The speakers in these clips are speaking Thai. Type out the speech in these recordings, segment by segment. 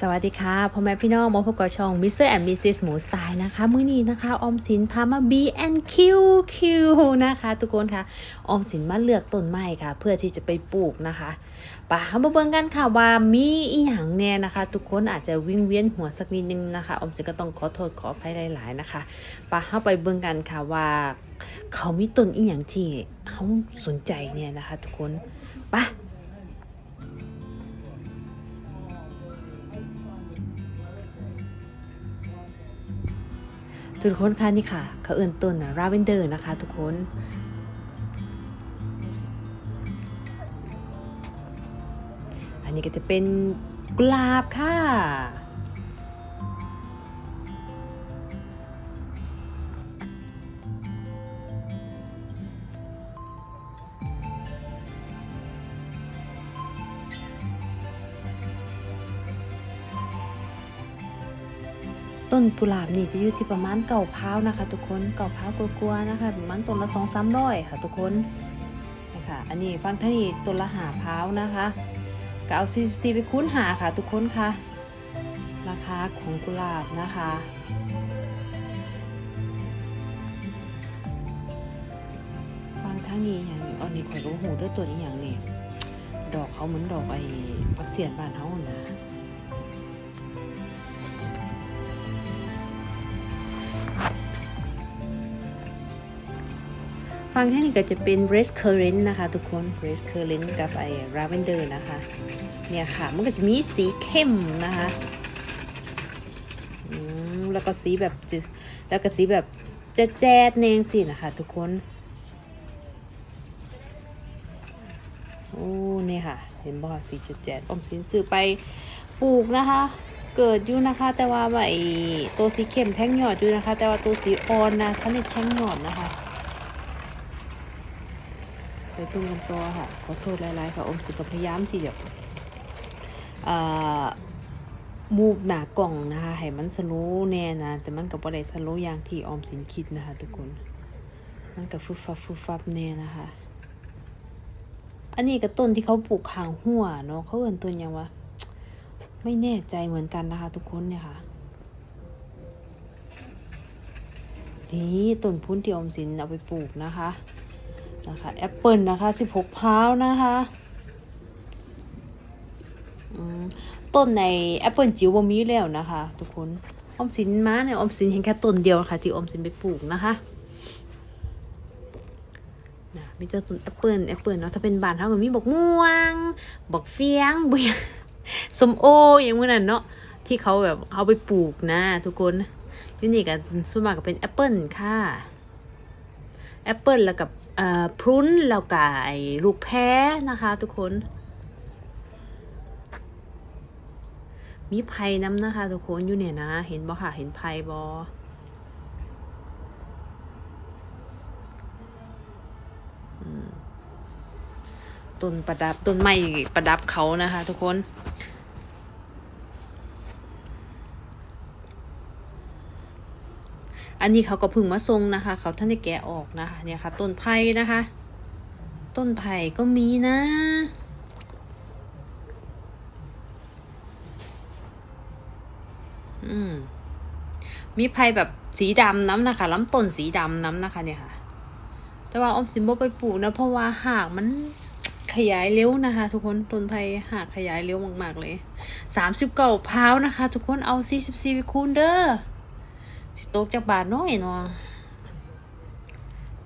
สวัสดีค่ะพ่อแม่พี่น้องมาพบกับช่อง Mr. and Mrs. หมูสไตล์นะคะ มื้อนี้นะคะ ออมสินพามา B&Q Q นะคะ ทุกคนค่ะ ออมสินมาเลือกต้นไม้ค่ะ เพื่อที่จะไปปลูกนะคะป่ามาเบิ่งกันค่ะว่ามีอีหยังแน่นะคะ ทุกคนอาจจะวิ่งเวียนหัวสักนิดนึงนะคะ ออมสินก็ต้องขอโทษขออภัยหลาย ๆ นะคะป่าเข้าไปเบิ่งกันค่ะว่า เขามีต้นอีหยังที่เขาสนใจเนี่ยนะคะ ทุกคนไป่ะ ทุกคนค่ะนี่ค่ะ เขาเอื่นต้นราเวนเดอร์นะคะ ทุกคน อันนี้ก็จะเป็นกุหลาบค่ะ ต้นกุหลาบนี่จะอยู่ที่ประมาณเก่าพร้านะคะ ทุกคนเก่าพร้ากลัวๆนะคะ ประมาณต้นละสองสามร้อยค่ะ ทุกคนนะคะอันนี้ฟังท่านี่ต้นละหาพร้านะคะก็เอาซีซีไปคูณหาค่ะ ทุกคนค่ะ ราคาของกุหลาบนะคะฟังทั้งนี้อย่างนี้อันนี้ข่อยรู้หูด้วยตัวนี้อย่างนี้ดอกเขาเหมือนดอกไอ้ปักเสียนบ้านเขานะ ฟังแค่นี้ก็จะเป็น red currant นะคะทุกคน red currant กับไอ้ lavender นะคะ เนี่ยค่ะ มันก็จะมีสีเข้มนะคะอืมแล้วก็สีแบบจืดแล้วก็สีแบบแจ๊ดๆเนงสินะคะทุกคน โอ้เนี่ยค่ะ เห็นบ่คะสีแจ๊ดๆอมสินซื้อไปปลูกนะคะ เกิดอยู่นะคะ แต่ว่าไอ้ตัวสีเข้มแท่งหยอดอยู่นะคะ แต่ว่าตัวสีอ่อนนะเขาเรียกแท่งหยอดนะคะ เพิ่งกันตัวค่ะ ขอโทษหลายๆค่ะ อมสิกับพยายามที่จะมูบหนากล่องนะคะให้มันสโลแน่นะ แต่มันกับอะไรสโลอย่างที่ออมสินคิดนะคะ ทุกคน มันกับฟุบฟับฟุบฟับแน่นะคะ อันนี้ก็ต้นที่เขาปลูกขางหัวเนาะเขาเอินต้นยังวะไม่แน่ใจเหมือนกันนะคะ ทุกคนเนี่ยค่ะนี่ต้นพุ้นที่ออมสินเอาไปปลูกนะคะ นะคะแอปเปิลนะคะ16พร้าวนะคะต้นในแอปเปิลจิ๋วบ่มีแล้วนะคะ ทุกคนออมสินมาเนี่ยออมสินเห็นแค่ต้นเดียวค่ะ ที่ออมสินไปปลูกนะคะนะมีแต่ต้นแอปเปิลแอปเปิลเนาะถ้าเป็นบ้านเฮาก็มีบอกม่วงบอกเฟียงบุยสมโออย่างมื้อนั้นเนาะที่เขาแบบเอาไปปลูกนะ ทุกคนยูนี่ก็ส่วนมากก็เป็นแอปเปิลค่ะ แอปเปิลแล้วกับอ่อพรุ้นแล้วกับไอ้ลูกแพ้นะคะ ทุกคน มีไผ่น้ำนะคะ ทุกคนอยู่เนี่ยนะ เห็นบ่ค่ะ เห็นไผ่บอต้นประดับต้นไม้ประดับเขานะคะ ทุกคน อันนี้เขาก็เพึ่งมาทรงนะคะ เขาท่านได้แกะออกนะคะเนี่ยค่ะ ต้นไผ่นะคะ ต้นไผ่ก็มีนะอืมมีไผ่แบบสีดำน้ำนะคะลำต้นสีดำน้ำนะคะ เนี่ยค่ะ แต่ว่าอมสินบ่ไปปลูกนะเพราะว่าหากมันขยายเร็วนะคะ ทุกคนต้นไผ่หากขยายเร็วมากๆเลยสามสิบเก้าพร้าวนะคะ ทุกคนเอาสี่สิบสี่ไปคูณเด้อ สิตกจากบาทน้อยเนาะ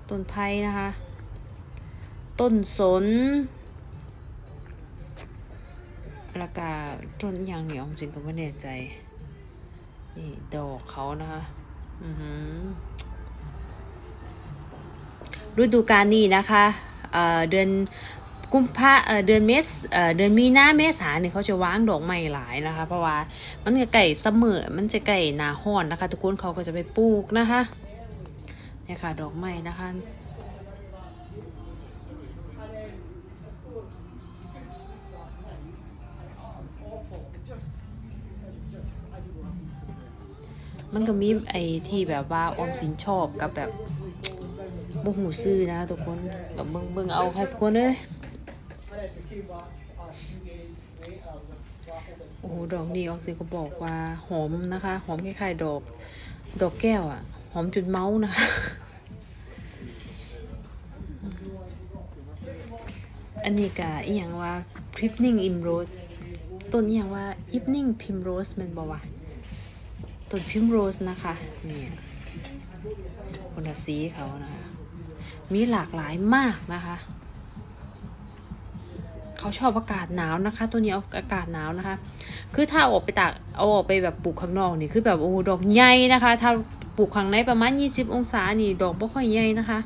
ต้นไผ่นะคะ ต้นสนแล้วก็ต้นยางเหนียวจริงก็ไม่แน่ใจ นี่ดอกเขานะคะ อือหือฤดูกาลนี้นะคะเเดือน กุมภาเดือนเมษเดือนมีนาเมษาเนี่ยเขาจะวางดอกไม้หลายนะคะ เพราะว่ามันจะใกล้เสมอมันจะใกล้หนาห้อนนะคะ ทุกคนเขาก็จะไปปลูกนะคะเนี่ยค่ะดอกไม้นะคะมันก็มีไอ้ที่แบบว่าออมสินชอบกับแบบบ่หูซื้อนะทุกคนกับเบิ่งเบิ่งเอาค่ะทุกคนเอ้ย โอ้โห ดอกนี้ออมสินก็บอกว่าหอมนะคะ หอมคล้ายๆดอก ดอกแก้วอะหอมจนเมาส์นะคะ อันนี้กะอีหยังว่า Evening Primrose ต้นอีหยังว่า Evening Primrose แมันบอกว่าต้น Primrose นะคะนี่คนละสีเขานะคะ มีหลากหลายมากนะคะ เขาชอบอากาศหนาวนะคะ ตัวนี้เอาอากาศหนาวนะคะ คือถ้าเอาออกไปตากเอาออกไปแบบปลูกข้างนอกนี่คือแบบโอ้ดอกใหญ่นะคะ ถ้าปลูกข้างในประมาณ 20 องศานี่ดอกบ่ค่อยใหญ่นะคะ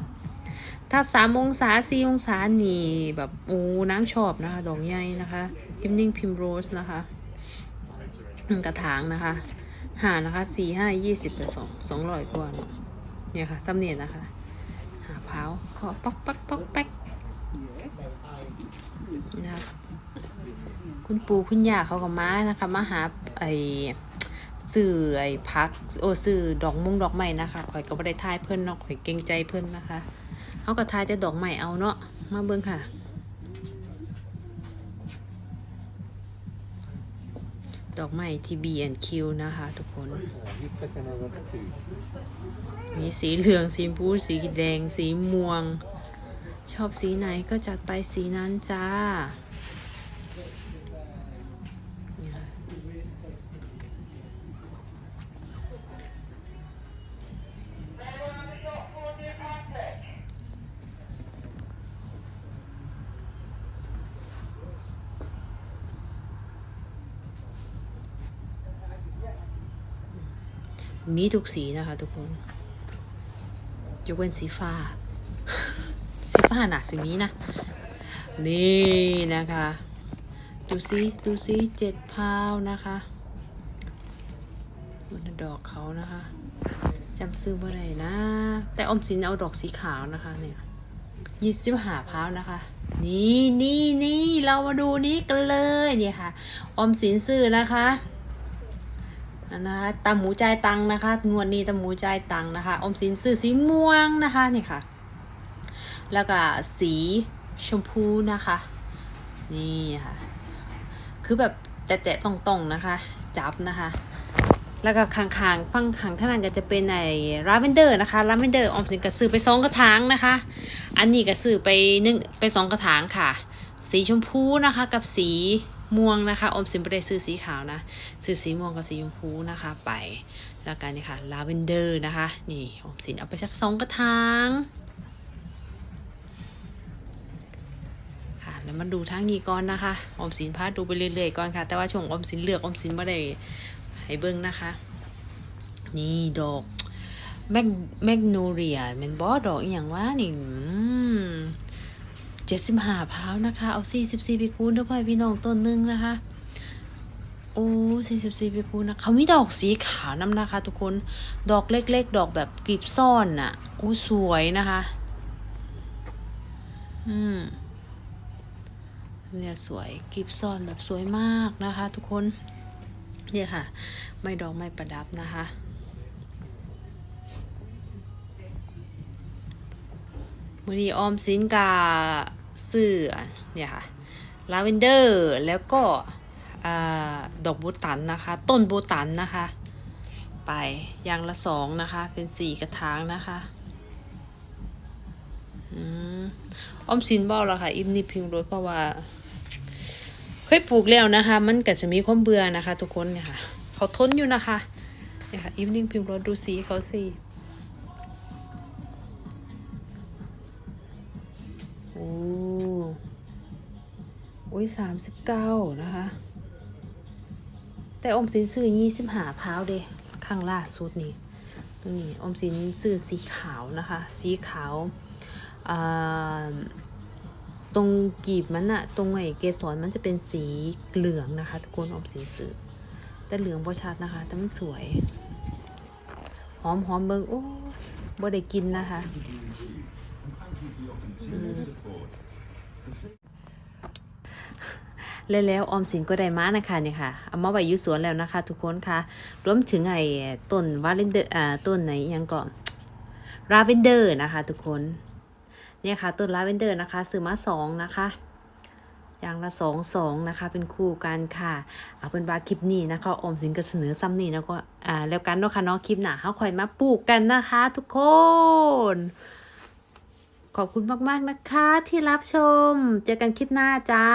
ถ้า 3 องศา 4 องศานี่แบบโอ้นางชอบนะคะ ดอกใหญ่นะคะ Evening Primrose นะคะกระถางนะคะหานะคะ4 5 20เป็น2 200กว่าเนอะเนี่ยค่ะซ้ำเนียนนะคะ หาเผาขอป๊อกป๊อกป๊อกแป๊ก นะคุณปู่คุณย่าเขาก็มานะคะ มาหาไอ้สื่อไอ้พักโอ้สื่อดอกมุงดอกไม้นะคะข่อยก็บ่ได้ทายเพิ่นเนาะข่อยเกรงใจเพิ่นนะคะเขาก็ทายแต่ดอกไม้เอาเนาะมาเบิ่งค่ะดอกไม้ที่ B&Q นะคะ ทุกคน มีสีเหลือง สีชมพูสีแดง สีม่วง ชอบสีไหนก็จัดไปสีนั้นจ้า มีทุกสีนะคะทุกคนยกเว้นสีฟ้า สีฟ้าหนาสีนี้นะ นี่นะคะ ดูซิดูซิเจ็ดพาวนะคะมันดอกเขานะคะจำซื้อเมื่อไหร่นะ แต่ออมสินเอาดอกสีขาวนะคะเนี่ยยี่สิบหาพาวนะคะ นี่นี่นี่เรามาดูนี้กันเลยเนี่ยค่ะ อมสินซื้อนะคะอันนะคะตำหมูใจตังนะคะ งวดนี้ตำหมูใจตังนะคะ อมสินซื้อสีม่วงนะคะนี่ค่ะ แล้วก็สีชมพูนะคะ นี่ค่ะ คือแบบแจะๆตรงๆนะคะ จับนะคะ แล้วก็ข้างๆฟังข้างท่านั้นก็จะเป็นไอ้ลาเวนเดอร์นะคะลาเวนเดอร์ออมสินก็ซื้อไปสองกระถางนะคะ อันนี้ก็ซื้อไปหนึ่งไปสองกระถางค่ะ สีชมพูนะคะกับสีม่วงนะคะ อมสินไม่ได้ซื้อสีขาวนะ ซื้อสีม่วงกับสีชมพูนะคะไป แล้วกันนี่ค่ะลาเวนเดอร์นะคะ นี่ออมสินเอาไปสักสองกระถาง ค่ะแล้วมาดูทางนี้ก่อนนะคะ ออมสินพาดูไปเรื่อยๆก่อนค่ะ แต่ว่าช่วงออมสินเลือกออมสินไม่ได้ให้เบิ้งนะคะ นี่ดอกแมกแมกโนเรียมันบอดอกอย่างว่านี่เจ็ดสิบห้าพาวนะคะ เอาสี่สิบสี่ไปคูณด้วยพ่พี่น้องต้นหนึงนะคะโอ้สี่สิบสี่ไปคูณนะเขามีดอกสีขาวน้ำนะคะ ทุกคนดอกเล็ก ๆ ดอกแบบกลีบซ่อนน่ะโอ้สวยนะคะ อืม เนี่ยสวยกลีบซ่อนแบบสวยมากนะคะ ทุกคนเนี่ยค่ะ ไม่ดอกไม่ประดับนะคะมือนี้ออมสินกาซื้อเนี่ยค่ะลาเวนเดอร์แล้วก็อดอกบูตันนะคะ ต้นบูตันนะคะ ไปอย่างละสองนะคะ เป็นสี่กระถางนะคะอืมออมสินบอกแล้วค่ะ อิมนี่พิมพ์รถเพราะว่า เคยปลูกแล้วนะคะ มันก็จะมีความเบื่อนะคะ ทุกคนเนี่ยค่ะ เขาทนอยู่นะคะเนี่ยค่ะอิมนิ่งพิมพ์รถดูสีเขาสิโอ้โอ้ยสามสิบเก้านะคะ แต่อมสินซื้อยี่สิบหาพาวเด้ข้างล่าสุดนี่ตรงนี้ออมสินซื้อสีขาวนะคะ สีขาวอ่า ตรงกีบมันอะตรงไอ้เกสรมันจะเป็นสีเหลืองนะคะ ทุกคนอมสีสื่อแต่เหลืองบ่ชัดนะคะ แต่มันสวย หอมหอมเบิงโอ้บ่ได้กินนะคะ แล้วแล้วออมสินก็ได้มานะคะเนี่ยค่ะ เอามาไว้อยู่สวนแล้วนะคะ ทุกคนค่ะ รวมถึงไอ้ต้นวาเลนเดอร์อ่าต้นไหนยังก่อนราเวนเดอร์นะคะ ทุกคน เนี่ยค่ะต้นลาเวนเดอร์นะคะซื้อมาสองนะคะอย่างละสองสองนะคะ เป็นคู่กันค่ะเอาเป็นว่าคลิปนี้นะคะอมสินก็เสนอซ้ำนี่แล้วก็อ่าแล้วกันเนาะค่ะเนาะคลิปหน้าเขาคอยมาปลูกกันนะคะ ทุกคน ขอบคุณมากๆนะคะที่รับชม เจอกันคลิปหน้าจ้า